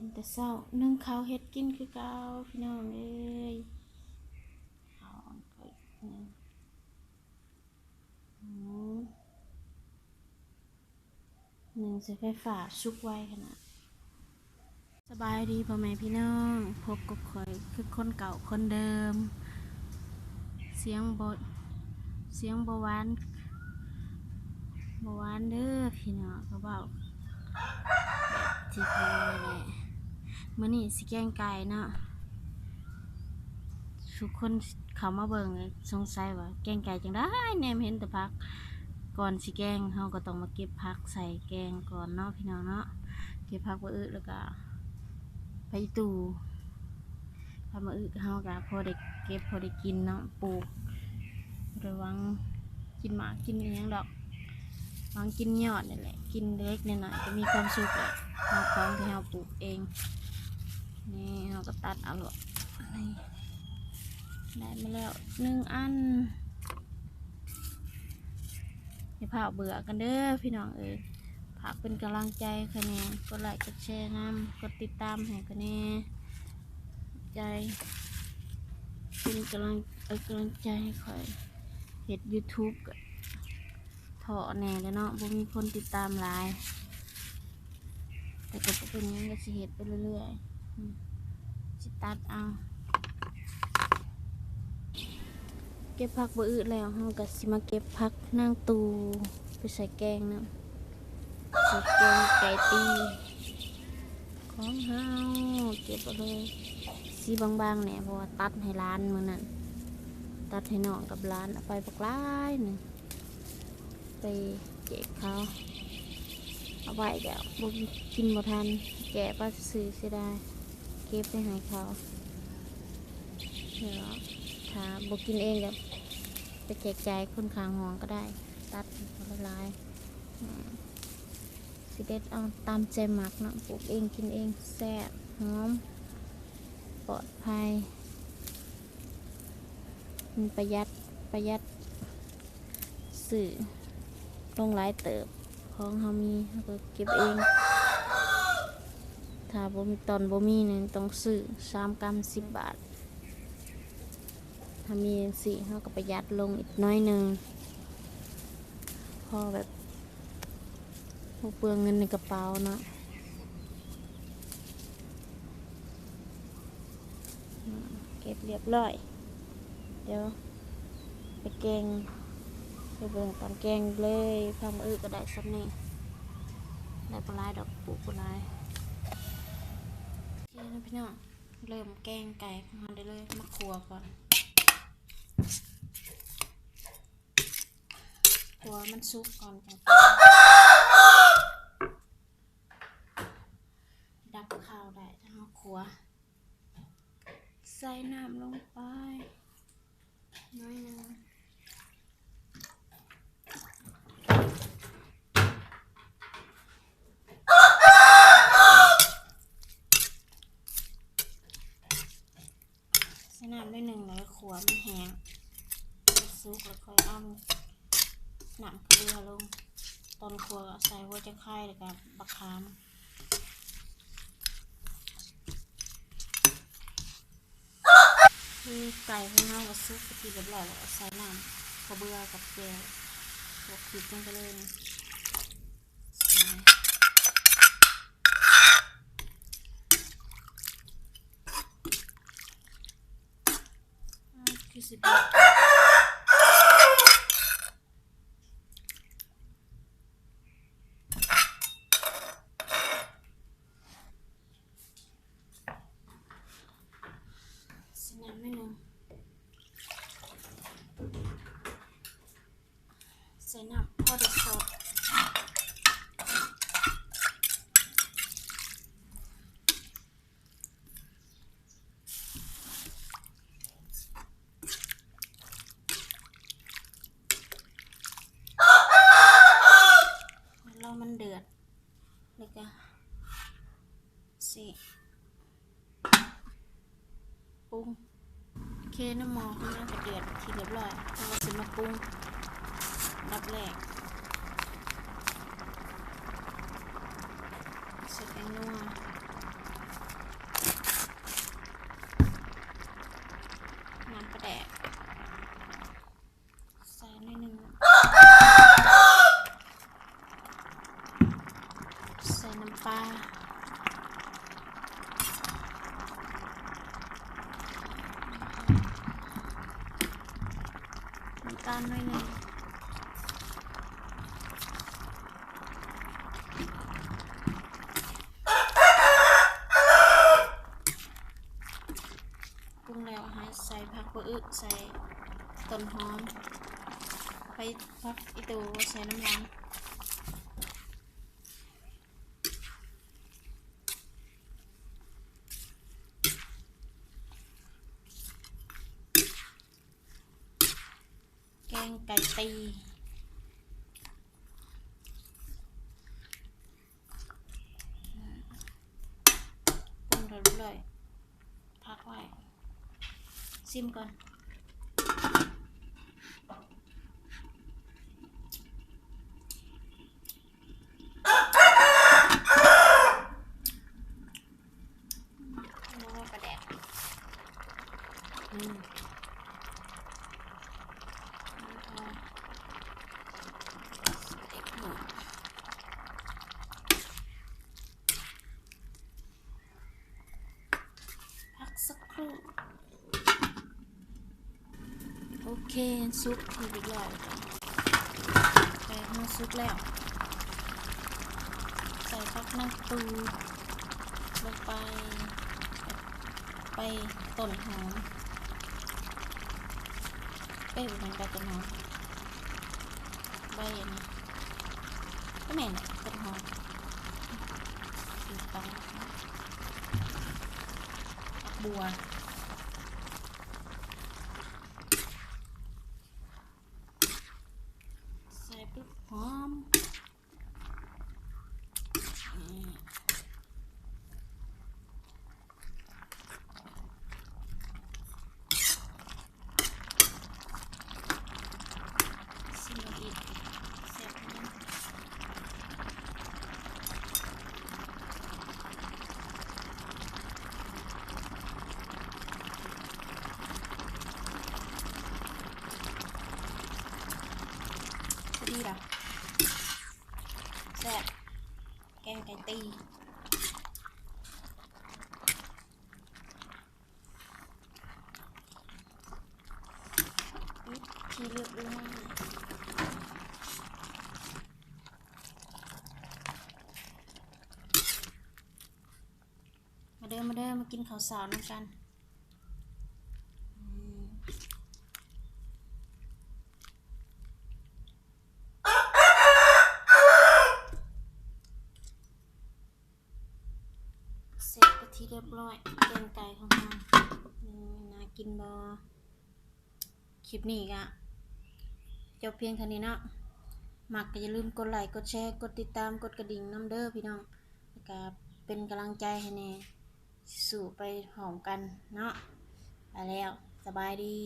นแต่เช้านึ่งข้าวเฮ็ดกินคือเก่าพี่น้องเอ้ยข้าวก็นึ่งหนึ่งใส่ไฟฟ้าชุกไว้ขนาดสบายดีพ่อแม่พี่น้อง พบกับข่อยคือคนเก่าคนเดิม เสียงบดเสียงบวานบวานเด้อพี่น้องเขาบอกที่เคยแหละ มื่อนี้สิแกงไก่เนาะทุกคนเขามาเบิ่งสงสัยว่า แกงไก่จังได้แนมเห็นแต่พัก ก่อนสิแกงเฮาก็ต้องมาเก็บผักใส่แกงก่อนเนาะพี่น้องเนาะเก็บผักไว้อึแล้วก็ไปตู้พามาอึเฮาก็พอได้เก็บพอได้กินเนาะปลูกระวังกินหมากินอหยังดอกวางกินยอดนี่แหละ กินเล็กๆน้อยๆก็มีความสุขแหละเอาของที่เราปลูกเอง นี่เราก็ตัดเอาลูกนี่ได้มาแล้วหนึ่งอันอย่าพาเบื่อกันเด้อพี่น้องเอ้ยฝากเป็นกำลังใจคะแนนกดไลค์กดแชร์น้ำกดติดตามให้คะแนนใจเป็นกำลังเอ้กำลังใจให้คอยเห็ด YouTube ก็ถอแน่แล้วเนาะบ่มีคนติดตามหลาย แต่ก็เป็นหยังก็สิเฮ็ดไปเรื่อยๆ อืมสิตัดเอาเก็บผักบ่อึแล้วเฮาก็สิมาเก็บผักนางตูไปใส่แกงเนะใส่แกงไก่ตีของเฮาเก็บเอาเลยสีบางๆแหน่เพราะว่าตัดให้ร้านมื้อนั้นตัดให้น้องกับร้านเอาไปบักลายนึงไปเก็บเขาเอาไว้เดี๋ยวบุกินบ่ทันแกะป้าซื้อเสียดาย เก็บไปให้เขาเดี๋ยวถ้าบุกินเองกับไปแจกจ่ายคนข้างห้องก็ได้ ตัดละลายสิเด็ดเอาตามใจหมักเนาะปลูกเองกินเองแซ่บหอมปลอดภัยมันประหยัดประหยัดสื่อลงหลายเติบของเฮามีเฮาก็เก็บเอง ถ้าบ่มีตอนบ่มีเนี่ยต้องซื้อสามกรัมสิบบาท ถ้ามีสี่เฮาก็ประหยัดลงอีกน้อยหนึ่ง พอแบบบ่เปลืองเงินในกระเป๋าเนาะเก็บเรียบร้อย เดี๋ยว ไปแกงไปเบิ่งตอนแกงเลยพามาอึก็ได้สักนี่ได้ปลาไหลดอกปลูกปลาไหล เคนะพี่น้อง เริ่มแกงไก่ของเราได้เลย มาครัวก่อนครัวมันสุกก่อนจังดับข้าวได้ถ้าครัว ใส่น้ำลงไปน้อยหนึง น้ำด้วยหนึ่งแล้วขัวมันแห้งซุกแล้วค่อยเอาหนังเกลือลง ตอนขัวก็ใส่หัวจะไข่แล้วก็บักขามคือไก่ของเราก็ซุกไปทีเรียบร้อยแล้วใส่น้ำกระเบือกับแกวบวกผิดกันไปเลยใส่ อ่าคือสิบเอ็ดใส่น้ำไม่หนึ่งใส่น้ำพอได้สด รอมันเดือดแล้วก็สิปรุงโอเค น้ำหมองหน้าก็เดือดทีเรียบร้อยเราก็สิมาปรุงดับแรกใส่แป้งนัว น้ำปลาน้ำตาลหน่อยหนึ่ง ปรุงแล้วฮะใส่ผักบะอึใส่ต้นหอมไปพักอีตูใส่น้ำมันแกงไก่ตี ปรุงแล้วเลยพักไว้ ซิมก่อน นึกว่าปลาแดกอืมแล้วก็ใส่หมูพักสักครู่ โอเคซุปทีเรียบร้อยแกงมาซุปแล้ว ใส่พักน้ำตูลงไป ไปต้นหอมเอ้ยเป็นใบต้นหอมใบอันนี้ก็แม่นน่ะต้นหอมสีตังผักบัว ใส่ปุ๊บหอมนี่ ซิมอีกแซ่บนะพอดีละแซ่บแกงไก่ตีอุ๊ย ทีเรียบร้อยมาเด้อมาเด้อมากินข้าวสารน้ำกันเสร็จไปทีเรียบร้อยแกงไก่ของเราน่ากินบอคลิปนี้ก็จ บเพียงเท่านี้เนาะมักก็อย่าลืมกดไลค์กดแชร์กดติดตามกดกระดิ่งน้ำเด้อพี่น้องแล้วก็เป็นกำลังใจให้แน่สู่ไปหอมกันเนาะไปแล้วสบายดี